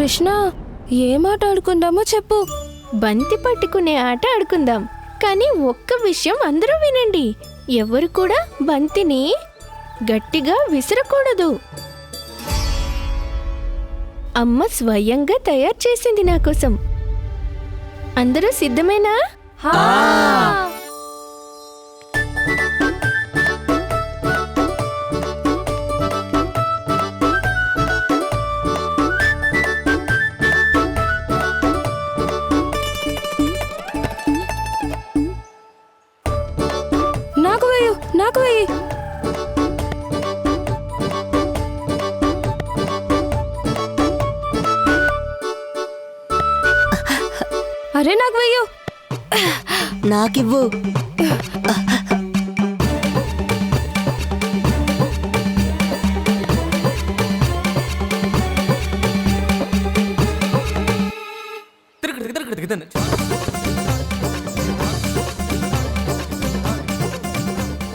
కృష్ణ ఏం ఆట ఆడుకుందామో చెప్పు. బంతి పట్టుకునే ఆట ఆడుకుందాం. కానీ ఒక్క విషయం అందరూ వినండి. ఎవరు కూడా బంతిని గట్టిగా విసరకూడదు. అమ్మ స్వయంగా తయారు చేసింది నా కోసం. అందరూ సిద్ధమేనా? నాకివ్వు.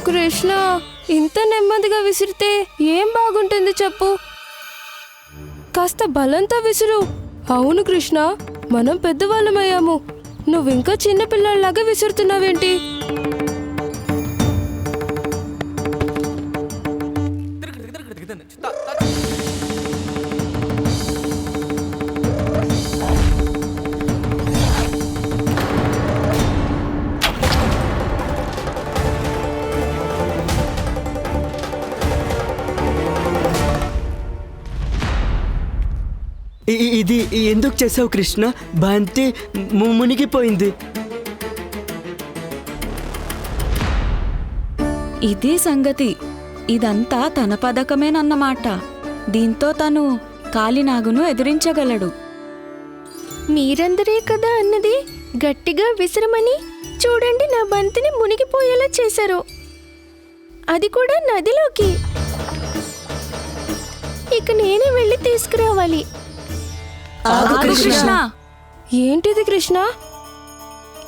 కృష్ణ ఇంత నెమ్మదిగా విసిరితే ఏం బాగుంటుంది చెప్పు. కాస్త బలంతో విసురు. అవును కృష్ణ మనం పెద్దవాళ్ళమయ్యాము. నువ్వింకా చిన్న పిల్లల్లాగా విసురుతున్నావేంటి ఇది ఎందుకు చేసావు కృష్ణ? బంతి ము- మునిగిపోయింది. ఇది సంగతి. ఇదంతా తన పథకమేనన్నమాట. దీంతో తను కాలినాగును ఎదిరించగలడు. మీరందరే కదా అన్నది? గట్టిగా విసరమని చూడండి నా బంతిని మునిగిపోయేలా చేశారు. అది కూడా నదిలోకి. ఇక నేనే వెళ్ళి తీసుకురావాలి. ఆగు. కృష్ణ. ఏంటిది కృష్ణ?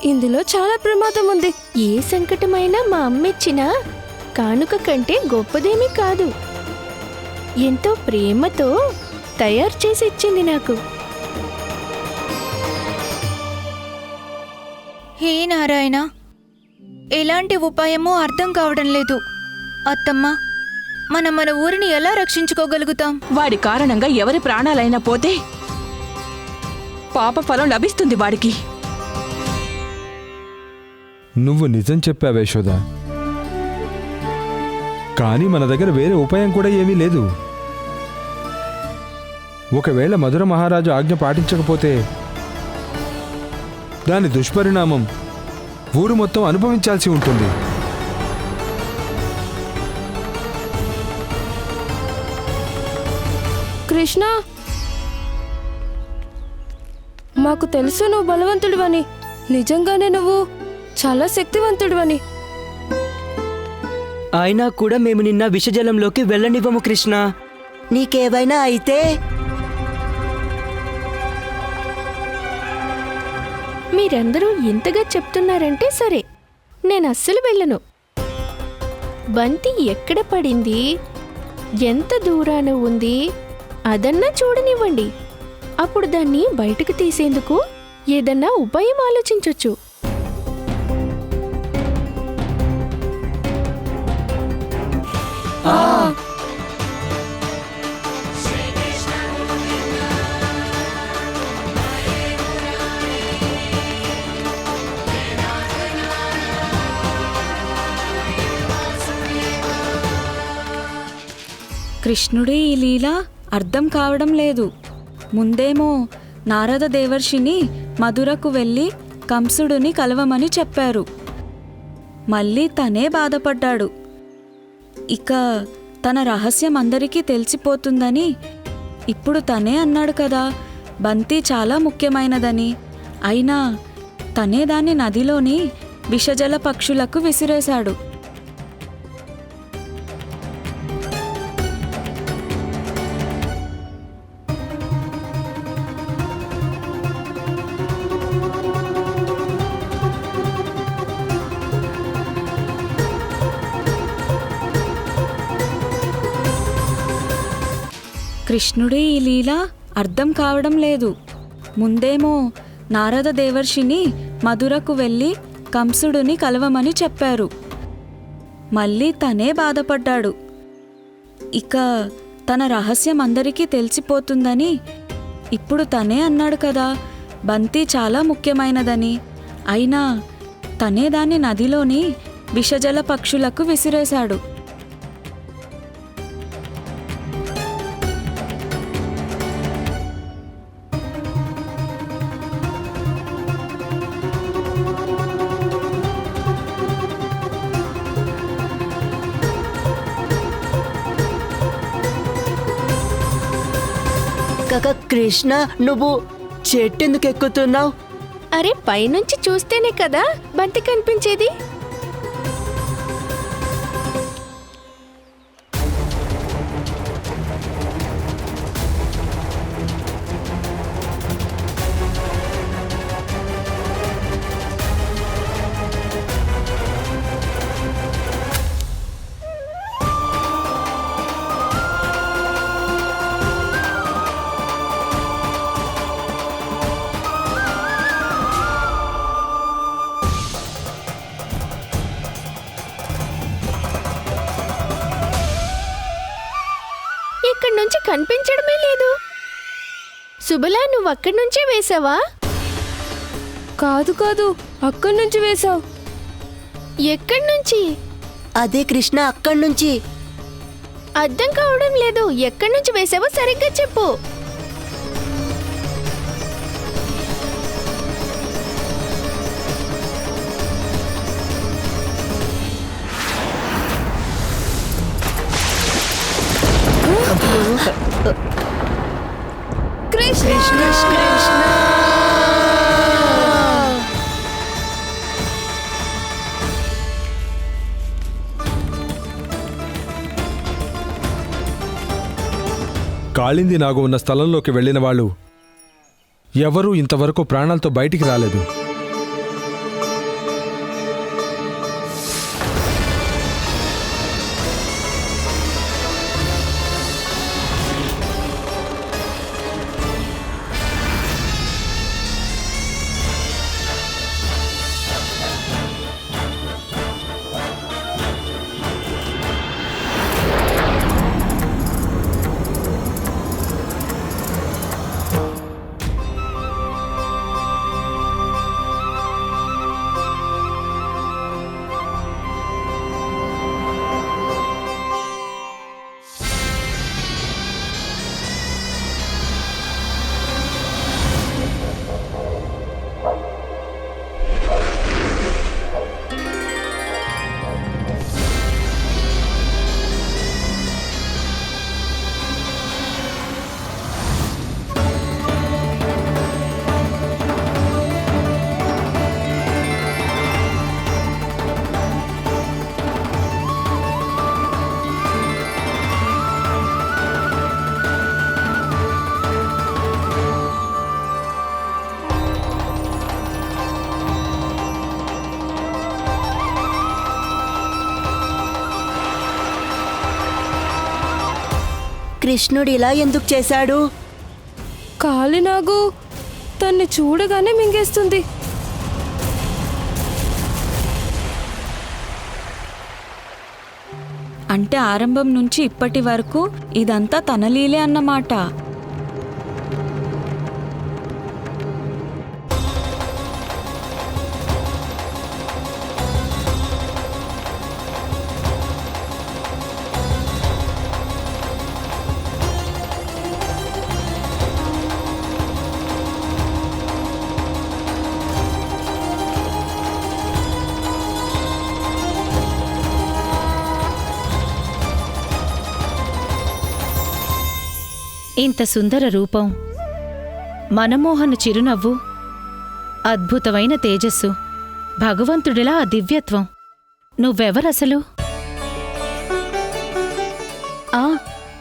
ఇందులో చాలా ప్రమాదం ఉంది. ఏ సంకటమైనా మా అమ్మిచ్చిన కానుక కంటే గొప్పదేమీ కాదు. ఎంతో ప్రేమతో తయారు చేసి ఇచ్చింది నాకు. హే నారాయణ ఎలాంటి ఉపాయమో అర్థం కావడం లేదు. అత్తమ్మ మనం మన ఊరిని ఎలా రక్షించుకోగలుగుతాం? వాడి కారణంగా ఎవరి ప్రాణాలైనా పోతే పాప ఫలం లభిస్తుంది వాడికి. నువ్వు నిజం చెప్పావే యశోద. కానీ మన దగ్గర వేరే ఉపాయం కూడా ఏమీ లేదు. ఒకవేళ మధుర మహారాజు ఆజ్ఞ పాటించకపోతే దాని దుష్పరిణామం ఊరు మొత్తం అనుభవించాల్సి ఉంటుంది. కృష్ణ మాకు తెలుసు నువ్వు బలవంతుడివని. నిజంగానే నువ్వు చాలా శక్తివంతుడివని. అయినా కూడా మేము నిన్న విషజలంలోకి వెళ్ళనివ్వము కృష్ణ. నీకేవైనా అయితే మీరందరూ ఇంతగా చెప్తున్నారంటే సరే. నేను అస్సలు వెళ్ళను. బంతి ఎక్కడ పడింది? ఎంత దూరాన ఉంది? అదన్నా చూడనివ్వండి. అప్పుడు దాన్ని బయటకు తీసేందుకు ఏదన్నా ఉపాయం ఆలోచించొచ్చు. కృష్ణుడే ఈ లీల అర్థం కావడం లేదు. ముందేమో నారద దేవర్షిని మధురకు వెళ్ళి కంసుడుని కలవమని చెప్పారు. మళ్ళీ తనే బాధపడ్డాడు. ఇక తన రహస్యం అందరికీ తెలిసిపోతుందని ఇప్పుడు తనే అన్నాడు కదా బంతి చాలా ముఖ్యమైనదని. అయినా తనే దాన్ని నదిలోని విషజల పక్షులకు విసిరేశాడు. కృష్ణుడి ఈ లీల అర్థం కావడం లేదు. ముందేమో నారద దేవర్షిని మధురకు వెళ్ళి కంసుడుని కలవమని చెప్పారు. మళ్ళీ తనే బాధపడ్డాడు. ఇక తన రహస్యం అందరికీ తెలిసిపోతుందని ఇప్పుడు తనే అన్నాడు కదా బంతి చాలా ముఖ్యమైనదని. అయినా తనే దాన్ని నదిలోని విషజల పక్షులకు విసిరేశాడు. కృష్ణ నువ్వు చెట్టెందుకు ఎక్కుతున్నావు? అరే పైనుంచి చూస్తేనే కదా బంతి కనిపించేది. కనిపించడమే లేదు. సుబలా నువ్వు అక్కడి నుంచే వేసావా? కాదు కాదు. అక్కడి నుంచి వేశావు ఎక్కడి నుంచి అదే కృష్ణ అక్కడి నుంచి అర్థం కావడం లేదు. ఎక్కడి నుంచి వేసావో సరిగ్గా చెప్పు. కృష్ణ కాళింది నాగు ఉన్న స్థలంలోకి వెళ్ళిన వాళ్ళు ఎవరూ ఇంతవరకు ప్రాణాలతో బయటికి రాలేదు. కృష్ణుడు ఇలా ఎందుకు చేశాడు? కాలినాగు తన్ని చూడగానే మింగేస్తుంది. అంటే ఆరంభం నుంచి ఇప్పటి వరకు ఇదంతా తన లీలే అన్నమాట. ఇంత సుందర రూపం. మనమోహన చిరునవ్వు. అద్భుతమైన తేజస్సు. భగవంతుడిలా ఆ దివ్యత్వం. నువ్వెవరసలు? ఆ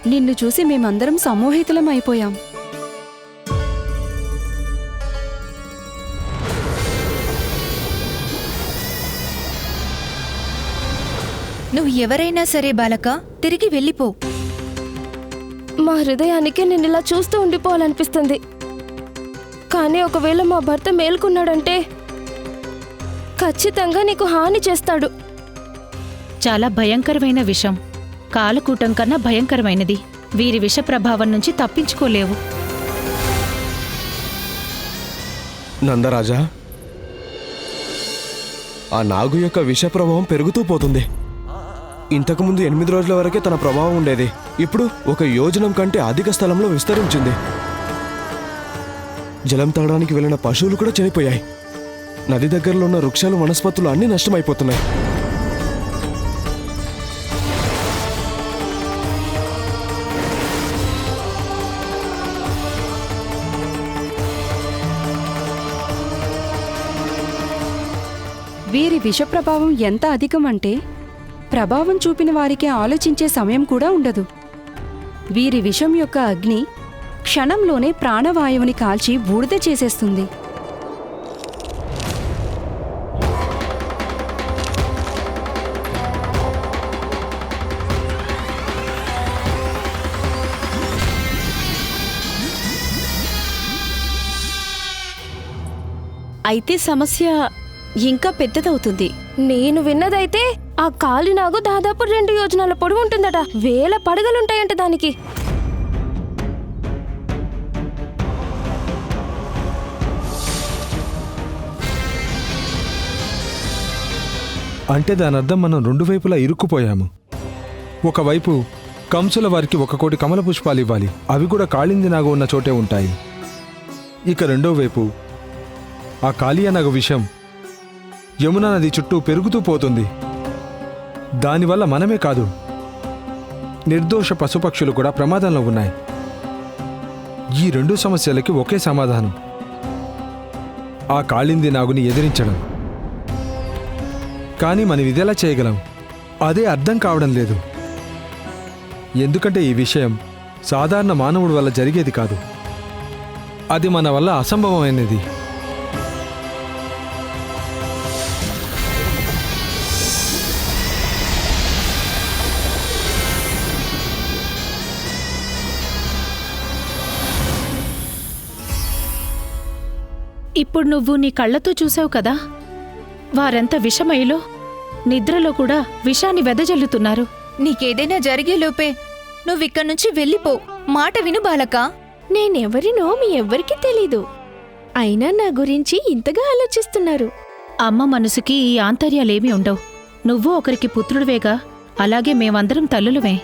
నిన్ను చూసి మేమందరం సమ్మోహితులం అయిపోయాం. నువ్వు ఎవరైనా సరే బాలక తిరిగి వెళ్ళిపో. మా హృదయానికి నేను ఇలా చూస్తూ ఉండిపోవాలనిపిస్తుంది. కానీ ఒకవేళ మా భర్త మేల్కొన్నాడంటే ఖచ్చితంగా నీకు హాని చేస్తాడు. చాలా భయంకరమైన విషం. కాలకూటం కన్నా భయంకరమైనది. వీరి విష ప్రభావం నుంచి తప్పించుకోలేవు. నందరాజా ఆ నాగు యొక్క విష ప్రభావం పెరుగుతూ పోతుంది. ఇంతకుముందు ఎనిమిది రోజుల వరకే తన ప్రభావం ఉండేది. ఇప్పుడు ఒక యోజనం కంటే అధిక స్థలంలో విస్తరించింది. జలం తాగడానికి వెళ్ళిన పశువులు కూడా చనిపోయాయి. నది దగ్గరలో ఉన్న వృక్షాలు వనస్పతులు అన్నీ నష్టమైపోతున్నాయి. వీరి విష ప్రభావం ఎంత అధికం అంటే ప్రభావం చూపిన వారికి ఆలోచించే సమయం కూడా ఉండదు. వీరి విషం యొక్క అగ్ని క్షణంలోనే ప్రాణవాయువుని కాల్చి బూడిద చేసేస్తుంది. అయితే సమస్య ఇంకా పెద్దదవుతుంది. నేను విన్నదైతే ఆ కాలినాగు దాదాపు రెండు యోజనాల పొడవు ఉంటుందట. వేల పడగలుంటాయంట దానికి. అంటే దాని అర్థం మనం రెండు వైపులా ఇరుక్కుపోయాము. ఒకవైపు కంసుల వారికి ఒక కోటి కమల పుష్పాలు ఇవ్వాలి. అవి కూడా కాళింది నాగు ఉన్న చోటే ఉంటాయి. ఇక రెండో వైపు ఆ కాళియా నగ విషయం యమునా నది చుట్టూ పెరుగుతూ పోతుంది. దానివల్ల మనమే కాదు నిర్దోష పశుపక్షులు కూడా ప్రమాదంలో ఉన్నాయి. ఈ రెండు సమస్యలకి ఒకే సమాధానం. ఆ కాళింది నాగుని ఎదిరించడం. కానీ మనం ఇదెలా చేయగలం? అదే అర్థం కావడం లేదు. ఎందుకంటే ఈ విషయం సాధారణ మానవుడి వల్ల జరిగేది కాదు. అది మన వల్ల అసంభవమైనది. ఇప్పుడు నువ్వు నీ కళ్ళతో చూసావు కదా? వారెంత విషమయులో నిద్రలో కూడా విషాన్ని వెదజల్లుతున్నారు. నీకేదైనా జరిగే లోపే నువ్విక్కడి నుంచి వెళ్ళిపో. మాట విను బాలక. నేనెవరినో మీ ఎవ్వరికీ తెలీదు. అయినా నా గురించి ఇంతగా ఆలోచిస్తున్నారు. అమ్మ మనసుకి ఈ ఆంతర్యాలేమీ ఉండవు. నువ్వు ఒకరికి పుత్రుడివేగా అలాగే మేమందరం తల్లులమే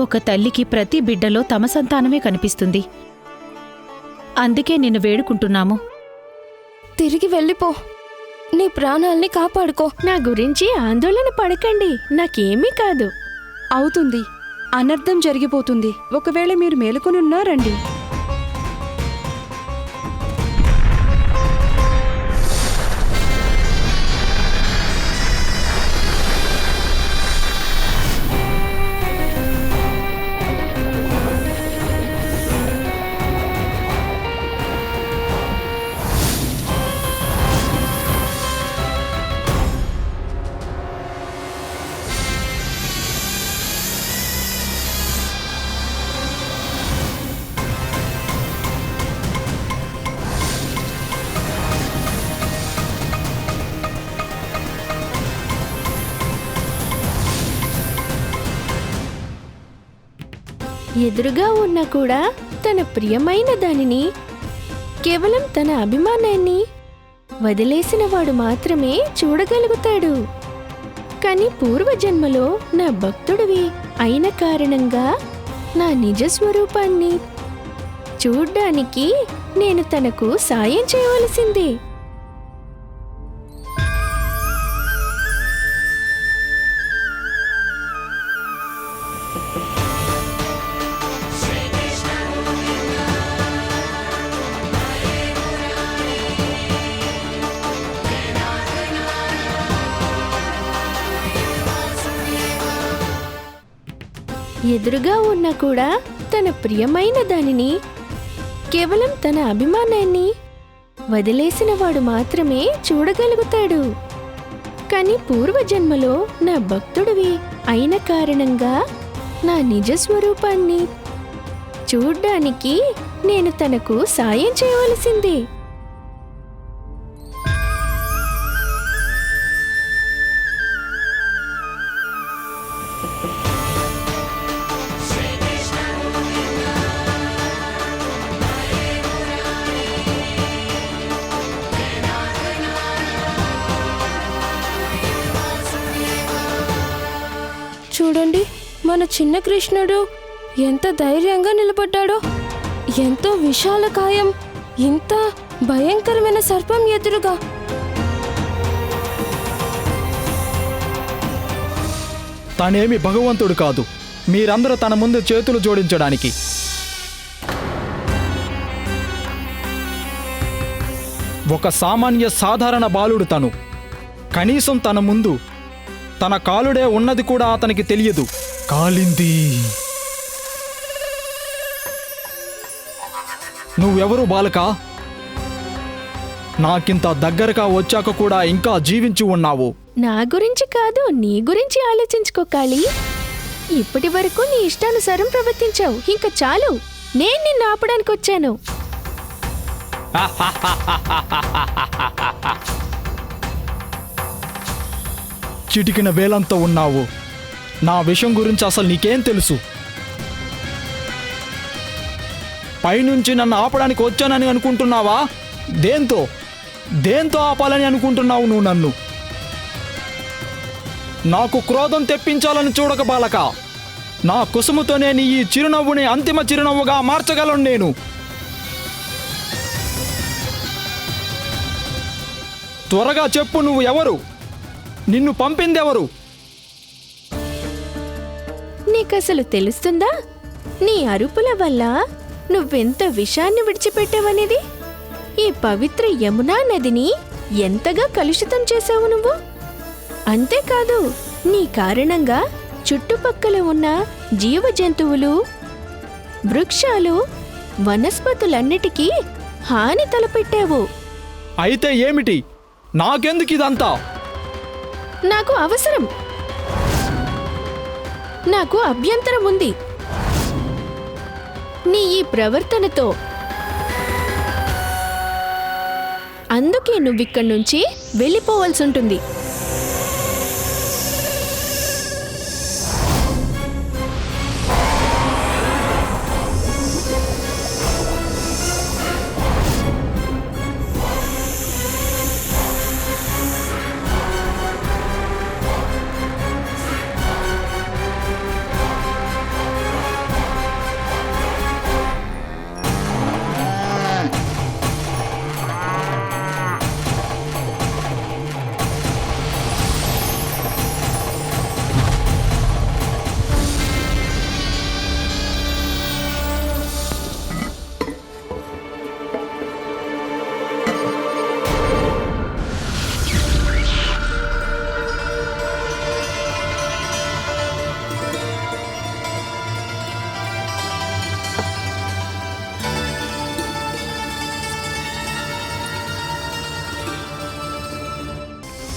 ఒక తల్లికి ప్రతి బిడ్డలో తమ సంతానమే కనిపిస్తుంది. అందుకే నిన్ను వేడుకుంటున్నాము. తిరిగి వెళ్ళిపో. నీ ప్రాణాల్ని కాపాడుకో. నా గురించి ఆందోళన పడకండి. నాకేమీ కాదు. అవుతుంది. అనర్థం జరిగిపోతుంది. ఒకవేళ మీరు మేలుకొని ఎదురుగా ఉన్నా కూడా తన ప్రియమైన దానిని కేవలం తన అభిమానాన్ని వదిలేసిన వాడు మాత్రమే చూడగలుగుతాడు. కానీ పూర్వజన్మలో నా భక్తుడివి అయిన కారణంగా నా నిజ స్వరూపాన్ని చూడ్డానికి నేను తనకు సాయం చేయవలసిందే. ఎదురుగా ఉన్నా కూడా తన ప్రియమైన దానిని కేవలం తన అభిమానాన్ని వదిలేసిన వాడు మాత్రమే చూడగలుగుతాడు. కానీ పూర్వజన్మలో నా భక్తుడివి అయిన కారణంగా నా నిజ స్వరూపాన్ని చూడ్డానికి నేను తనకు సాయం చేయవలసిందే. చిన్న కృష్ణుడు ఎంత ధైర్యంగా నిలబడ్డాడో ఎంతో విశాలకాయం ఇంత భయంకరమైన సర్పం ఎదురుగా. తానేమి భగవంతుడు కాదు మీరందరూ తన ముందు చేతులు జోడించడానికి. ఒక సామాన్య సాధారణ బాలుడు తను. కనీసం తన ముందు తన కాలుడే ఉన్నది కూడా అతనికి తెలియదు. కాలింది. నువ్వెవరు బాలక? నాకింత దగ్గరగా వచ్చాక కూడా ఇంకా జీవించి ఉన్నావు. నా గురించి కాదు నీ గురించి ఆలోచించుకో కాళీ. ఇప్పటి వరకు నీ ఇష్టానుసారం ప్రవర్తించావు. ఇంకా చాలు నేను నిన్ను ఆపడానికి వచ్చాను. చిటికిన వేలంతో ఉన్నావు. నా విషయం గురించి అసలు నీకేం తెలుసు? పైనుంచి నన్ను ఆపడానికి వచ్చానని అనుకుంటున్నావా? దేంతో? దేంతో ఆపాలని అనుకుంటున్నావు నువ్వు నన్ను? నాకు క్రోధం తెప్పించాలని చూడక బాలక. నా కుసుముతోనే నీ ఈ చిరునవ్వుని అంతిమ చిరునవ్వుగా మార్చగలను నేను. త్వరగా చెప్పు నువ్వు ఎవరు? నిన్ను పంపిందెవరు? నీకసలు తెలుస్తుందా? నీ అరుపుల వల్ల నువ్వెంత విషాన్ని విడిచిపెట్టావనేది? ఈ పవిత్ర యమునా నదిని ఎంతగా కలుషితం చేశావు నువ్వు? అంతేకాదు నీ కారణంగా చుట్టుపక్కల ఉన్న జీవ జంతువులు వృక్షాలు వనస్పతులన్నిటికీ హాని తలపెట్టావు. అయితే ఏమిటి? నాకెందుకు ఇదంతా నాకు అవసరం. నాకు అభ్యంతరం ఉంది. నీ ఈ ప్రవర్తనతో. అందుకే నువ్విక్కడి నుంచి వెళ్ళిపోవాల్సి ఉంటుంది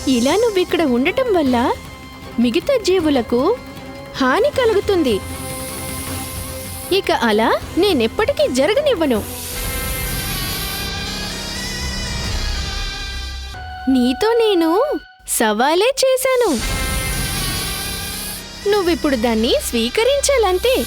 ఇలా నువ్విక్కడ ఉండటం వల్ల మిగతా జీవులకు హాని కలుగుతుంది. ఇక అలా నేనెప్పటికీ జరగనివ్వను. నీతో నేను సవాలే చేశాను. నువ్విప్పుడు దాన్ని స్వీకరించాలంతే.